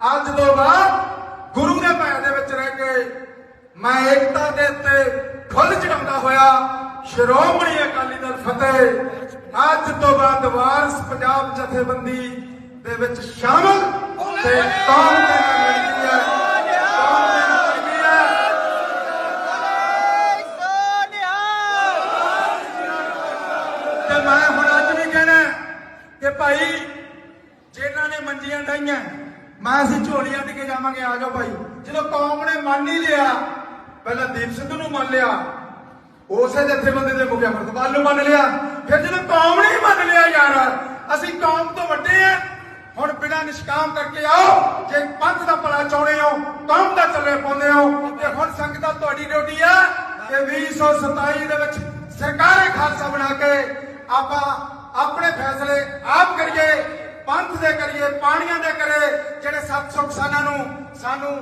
ਅੱਜ ਤੋਂ ਬਾਅਦ ਗੁਰੂ ਦੇ ਪੈਰ ਦੇ ਵਿੱਚ ਰਹਿ ਕੇ ਮੈਂ ਏਕਤਾ ਦੇ ਉੱਤੇ ਫੁੱਲ ਚੜਾਉਂਦਾ ਹੋਇਆ ਸ਼੍ਰੋਮਣੀ ਅਕਾਲੀ ਦਲ ਫਤਿਹ, ਅੱਜ ਤੋਂ ਬਾਅਦ ਵਾਰਸ ਪੰਜਾਬ ਜਥੇਬੰਦੀ ਦੇ ਵਿੱਚ ਸ਼ਾਮਲ ਤੇ ਕੌਮ ਦੇ ਨਾਲ ਲੜਦੀ ਹੈ। ਕੌਮ ਦੇ ਨਾਲ ਲੜਦੀ ਹੈ। ਤੇ ਮੈਂ ਹੁਣ ਅੱਜ ਵੀ ਕਹਿਣਾ ਕਿ ਭਾਈ, ਜਿਨ੍ਹਾਂ ਨੇ ਮੰਜੀਆਂ ਡਾਈਆਂ ਮੈਂ ਅਸੀਂ ਝੋਲੀਆਂ ਦੇ ਕੇ ਜਾਵਾਂਗੇ, ਆ ਜਾਓ ਭਾਈ। ਜਦੋਂ ਕੌਮ ਨੇ ਮੰਨ ਹੀ ਲਿਆ, ਪਹਿਲਾਂ ਦੀਪ ਸਿੱਧੂ ਨੂੰ ਮੰਨ ਲਿਆ। ਉਸੇ ਜਥੇਬੰਦੀ ਦੇ ਮੁਖੀਆ ਪ੍ਰਤਪਾਲ ਨੂੰ ਮੰਨ ਲਿਆ। ਫਿਰ ਜਦੋਂ ਕੌਮ ਨੇ ਮੰਨ ਲਿਆ ਯਾਰ, ਅਸੀਂ ਕੌਮ ਤੋਂ ਵੱਡੇ ਆ। ਹੁਣ ਬਿਨਾਂ ਨਿਸ਼ਕਾਮ ਕਰਕੇ ਆਓ, ਜੇ ਪੰਥ ਦਾ ਭਲਾ ਚਾਹੁੰਦੇ ਹੋ, ਕੌਮ ਦਾ ਚੱਲੇ ਪਾਉਂਦੇ ਹੋ, ਤੇ ਹੁਣ ਸੰਗਤਾਂ ਤੁਹਾਡੀ ਡਿਊਟੀ ਆ ਕਿ 2027 ਦੇ ਵਿੱਚ ਸਰਕਾਰੇ ਖਾਲਸਾ ਬਣਾ ਕੇ ਆਪਾਂ ਆਪਣੇ ਫੈਸਲੇ ਦੇ ਕਰੀਏ, ਪਾਣੀਆਂ ਦੇ ਕਰੇ, ਜਿਹੜੇ ਸੱਤ ਸੁੱਖ ਨੂੰ, ਸਾਨੂੰ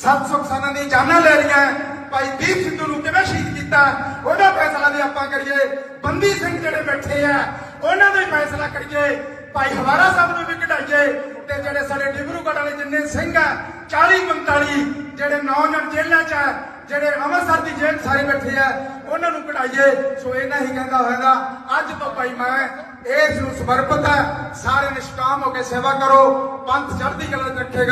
ਸੱਤ ਸੁੱਖ ਦੀ ਜਾਨਾਂ ਲੈ ਰਹੀਆਂ ਭਾਈ ਦੀਪ ਸਿੱਧੂ ਨੂੰ ਕਿਵੇਂ ਸ਼ਹੀਦ ਕੀਤਾ? ਉਹਦਾ ਫੈਸਲਾ ਵੀ ਆਪਾਂ ਕਰੀਏ। ਬੰਦੀ ਸਿੰਘ ਜਿਹੜੇ ਬੈਠੇ ਆ ਉਹਨਾਂ ਦਾ ਹੀ ਫੈਸਲਾ ਕਰੀਏ। ਭਾਈ ਹਵਾਰਾ ਸਾਹਿਬ ਨੂੰ ਵੀ ਕਢਾਈਏ ਤੇ ਜਿਹੜੇ ਸਾਡੇ ਡਿਬਰੂਗੜ੍ਹ ਵਾਲੇ ਜਿੰਨੇ ਸਿੰਘ ਆ 40 45 ਜਿਹੜੇ ਨੌਜਵਾਨ ਜੇਲ੍ਹਾਂ 'ਚ ਆ ਜਿਹੜੇ ਅੰਮ੍ਰਿਤਸਰ ਦੀ ਜੇਲ੍ਹ ਸਾਰੇ ਬੈਠੇ ਆ, ਉਹਨਾਂ ਨੂੰ ਕਢਾਈਏ। ਸੋ ਇਹਨਾਂ ਹੀ ਕਹਿੰਦਾ ਹੋਏਗਾ, ਅੱਜ ਤੋਂ ਭਾਈ ਮੈਂ ਇਸ ਨੂੰ ਸਮਰਪਿਤ ਹੈ ਸਾਰੇ ਨਿਸ਼ਕਾਮ ਹੋ ਕੇ ਸੇਵਾ ਕਰੋ, ਪੰਥ ਚੜ੍ਹਦੀ ਕਲਾ 'ਚ ਰੱਖੇਗਾ।